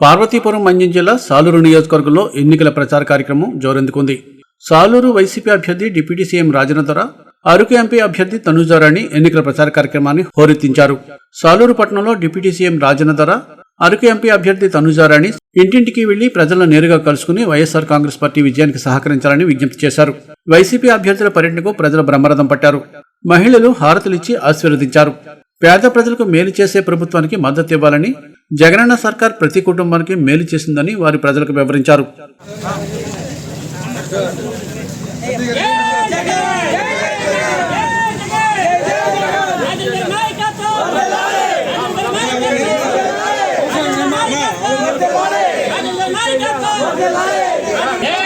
Parvathipuram మంజం జిల్లా సాలూరు నియోజకవర్గంలో ఎన్నికల ప్రచార కార్యక్రమం జోరెందుకుంది. సాలూరు వైసీపీ అభ్యర్థి deputy CM Rajannadora Araku MP అభ్యర్థి తనుజారాణి ఎన్నికల ప్రచార కార్యక్రమాన్ని హోరెత్తించారు. సాలూరు పట్టణంలో deputy CM Rajannadora Araku MP అభ్యర్థి తనుజారాణి ఇంటింటికి వెళ్ళి ప్రజలను నేరుగా కలుసుకుని వైఎస్ఆర్ కాంగ్రెస్ పార్టీ విజయానికి సహకరించాలని విజ్ఞప్తి చేశారు. వైసీపీ అభ్యర్థుల పర్యటనకు ప్రజలు బ్రహ్మరథం పట్టారు. మహిళలు హారతులిచ్చి ఆశీర్వదించారు. పేద ప్రజలకు మేలు చేసే ప్రభుత్వానికి మద్దతు ఇవ్వాలని జగనన్న సర్కార్ ప్రతి కుటుంబానికి మేలు చేసిందని వారి ప్రజలకు వివరించారు Yeah!